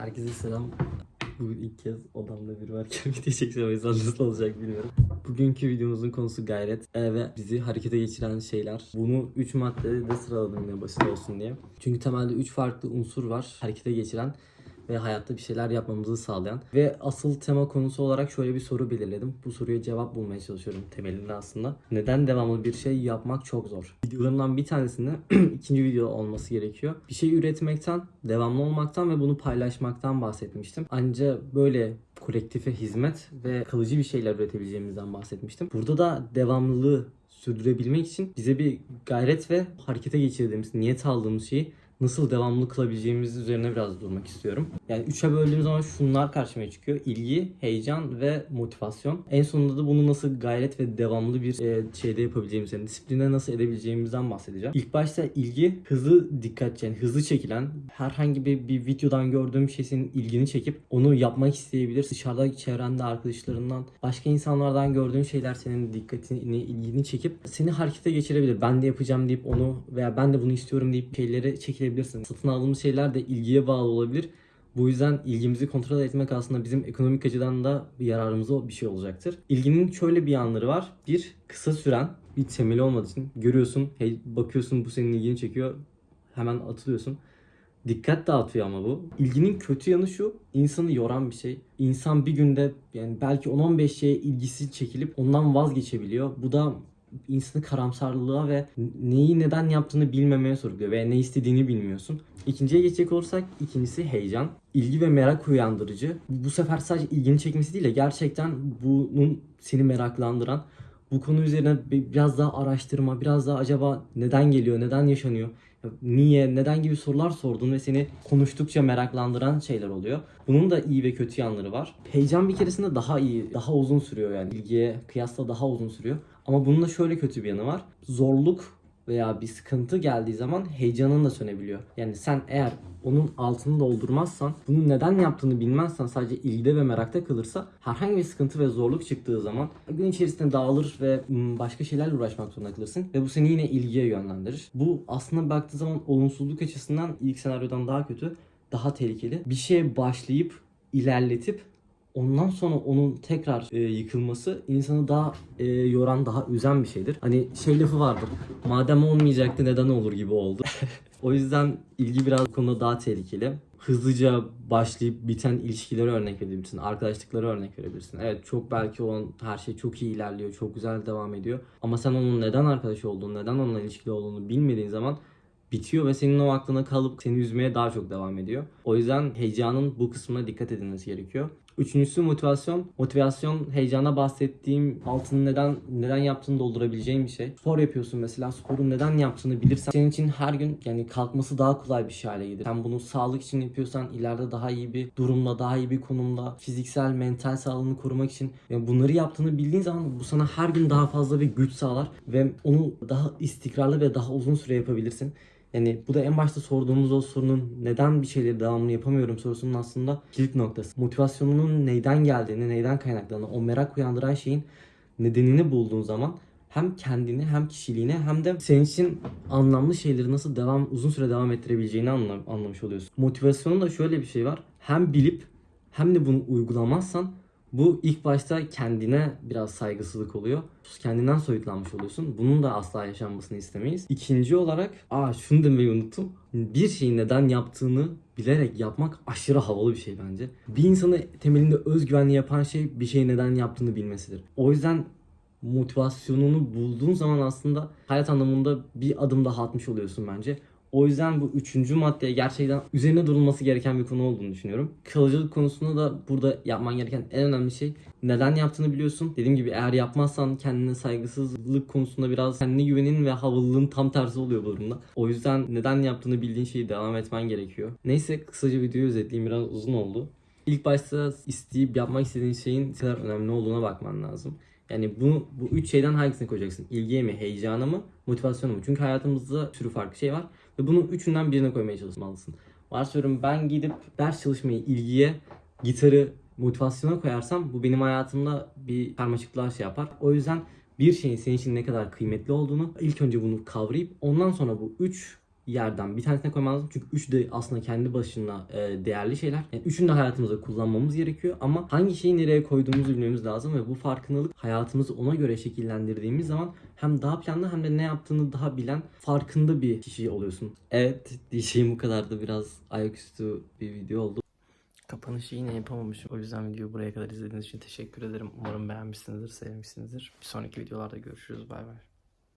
Herkese selam. Bugün ilk kez odamda biri varken video çekeceğim. O nasıl olacak bilmiyorum. Bugünkü videomuzun konusu gayret e, ve bizi harekete geçiren şeyler. Bunu 3 maddede de sıraladım yine basit olsun diye. Çünkü temelde 3 farklı unsur var harekete geçiren ve hayatta bir şeyler yapmamızı sağlayan. Ve asıl tema konusu olarak şöyle bir soru belirledim. Bu soruya cevap bulmaya çalışıyorum temelinde aslında. Neden devamlı bir şey yapmak çok zor? Videolarımdan bir tanesinde ikinci video olması gerekiyor. Bir şey üretmekten, devamlı olmaktan ve bunu paylaşmaktan bahsetmiştim. Ancak böyle kolektife hizmet ve kalıcı bir şeyler üretebileceğimizden bahsetmiştim. Burada da devamlılığı sürdürebilmek için bize bir gayret ve harekete geçirdiğimiz, niyet aldığımız şeyi nasıl devamlı kılabileceğimiz üzerine biraz durmak istiyorum. Yani üçe böldüğüm zaman şunlar karşıma çıkıyor. İlgi, heyecan ve motivasyon. En sonunda da bunu nasıl gayret ve devamlı bir e, şeyde yapabileceğimiz, yani disipline nasıl edebileceğimizden bahsedeceğim. İlk başta ilgi, hızlı dikkat, yani hızlı çekilen, herhangi bir, bir videodan gördüğüm şey senin ilgini çekip onu yapmak isteyebilir. Dışarıda çevrende, arkadaşlarından, başka insanlardan gördüğün şeyler senin dikkatini, ilgini çekip seni harekete geçirebilir. Ben de yapacağım deyip onu veya ben de bunu istiyorum deyip şeyleri çekilebilirsin. Satın aldığımız şeyler de ilgiye bağlı olabilir. Bu yüzden ilgimizi kontrol etmek aslında bizim ekonomik açıdan da yararımıza bir şey olacaktır. İlginin şöyle bir yanları var. Bir, kısa süren bir temeli olmadığı için görüyorsun, hey, bakıyorsun bu senin ilgini çekiyor. Hemen atılıyorsun. Dikkat dağıtıyor ama bu. İlginin kötü yanı şu, insanı yoran bir şey. İnsan bir günde yani belki 10-15 şeye ilgisi çekilip ondan vazgeçebiliyor. Bu da insanı karamsarlığa ve neyi neden yaptığını bilmemeye sürüklüyor veya ne istediğini bilmiyorsun. İkinciye geçecek olursak ikincisi heyecan. İlgi ve merak uyandırıcı. Bu sefer sadece ilgini çekmesi değil de gerçekten bunun seni meraklandıran bu konu üzerine biraz daha araştırma, biraz daha acaba neden geliyor, neden yaşanıyor, niye, neden gibi sorular sordun ve seni konuştukça meraklandıran şeyler oluyor. Bunun da iyi ve kötü yanları var. Heyecan bir keresinde daha iyi, daha uzun sürüyor yani ilgiye kıyasla daha uzun sürüyor. Ama bunun da şöyle kötü bir yanı var. Zorluk veya bir sıkıntı geldiği zaman heyecanın da sönebiliyor. Yani sen eğer onun altını doldurmazsan, bunu neden yaptığını bilmezsen sadece ilgide ve merakta kalırsa herhangi bir sıkıntı ve zorluk çıktığı zaman gün içerisinde dağılır ve başka şeylerle uğraşmak zorunda kalırsın ve bu seni yine ilgiye yönlendirir. Bu aslında baktığı zaman olumsuzluk açısından ilk senaryodan daha kötü, daha tehlikeli. Bir şeye başlayıp ilerletip ondan sonra onun tekrar e, yıkılması insanı daha e, yoran, daha üzen bir şeydir. Hani şey lafı vardır. Madem olmayacaktı neden olur gibi oldu. o yüzden ilgi biraz konuda daha tehlikeli. Hızlıca başlayıp biten ilişkilere örnek verebilirsin. Arkadaşlıklara örnek verebilirsin. Evet çok belki o an her şey çok iyi ilerliyor. Çok güzel devam ediyor. Ama sen onun neden arkadaş olduğunu, neden onunla ilişkili olduğunu bilmediğin zaman bitiyor ve senin o aklına kalıp seni üzmeye daha çok devam ediyor. O yüzden heyecanın bu kısmına dikkat edilmesi gerekiyor. Üçüncüsü motivasyon. Motivasyon heyecana bahsettiğim altını neden neden yaptığını doldurabileceğin bir şey. Spor yapıyorsun mesela sporun neden yaptığını bilirsen senin için her gün yani kalkması daha kolay bir şey hale gelir. Sen bunu sağlık için yapıyorsan ileride daha iyi bir durumda, daha iyi bir konumda, fiziksel, mental sağlığını korumak için yani bunları yaptığını bildiğin zaman bu sana her gün daha fazla bir güç sağlar ve onu daha istikrarlı ve daha uzun süre yapabilirsin. Yani bu da en başta sorduğumuz o sorunun neden bir şeyleri devamlı yapamıyorum sorusunun aslında kilit noktası. Motivasyonunun neyden geldiğini, neyden kaynaklandığını, o merak uyandıran şeyin nedenini bulduğun zaman hem kendini hem kişiliğini hem de senin için anlamlı şeyleri nasıl devam uzun süre devam ettirebileceğini anlam, anlamış oluyorsun. Motivasyonun da şöyle bir şey var. Hem bilip hem de bunu uygulamazsan bu ilk başta kendine biraz saygısızlık oluyor. Kendinden soyutlanmış oluyorsun. Bunun da asla yaşanmasını istemeyiz. İkinci olarak, aa şunu demeyi unuttum. Bir şeyi neden yaptığını bilerek yapmak aşırı havalı bir şey bence. Bir insanı temelinde özgüvenli yapan şey bir şeyi neden yaptığını bilmesidir. O yüzden motivasyonunu bulduğun zaman aslında hayat anlamında bir adım daha atmış oluyorsun bence. O yüzden bu üçüncü maddeye gerçekten üzerine durulması gereken bir konu olduğunu düşünüyorum. Kalıcılık konusunda da burada yapman gereken en önemli şey neden yaptığını biliyorsun. Dediğim gibi eğer yapmazsan kendine saygısızlık konusunda biraz kendine güvenin ve havalılığın tam tersi oluyor bu durumda. O yüzden neden yaptığını bildiğin şeyi devam etmen gerekiyor. Neyse kısaca videoyu özetleyeyim biraz uzun oldu. İlk başta isteyip yapmak istediğin şeyin ne kadar önemli olduğuna bakman lazım. Yani bunu bu üç şeyden hangisini koyacaksın? İlgiye mi, heyecana mı, motivasyona mı? Çünkü hayatımızda sürü farklı şey var ve bunun üçünden birine koymaya çalışmalısın. Varsayıyorum ben gidip ders çalışmayı ilgiye, gitarı motivasyona koyarsam bu benim hayatımda bir karmaşıklığa şey yapar. O yüzden bir şeyin senin için ne kadar kıymetli olduğunu ilk önce bunu kavrayıp ondan sonra bu üç yerden bir tanesine koymamız lazım. Çünkü üç de aslında kendi başına e, değerli şeyler. Yani üçünü de hayatımızda kullanmamız gerekiyor. Ama hangi şeyi nereye koyduğumuzu bilmemiz lazım ve bu farkındalık hayatımızı ona göre şekillendirdiğimiz zaman hem daha planlı hem de ne yaptığını daha bilen farkında bir kişi oluyorsun. Evet diyeceğim bu kadardı. Biraz ayaküstü bir video oldu. Kapanışı yine yapamamışım. O yüzden videoyu buraya kadar izlediğiniz için teşekkür ederim. Umarım beğenmişsinizdir, sevmişsinizdir. Bir sonraki videolarda görüşürüz. Bay bay.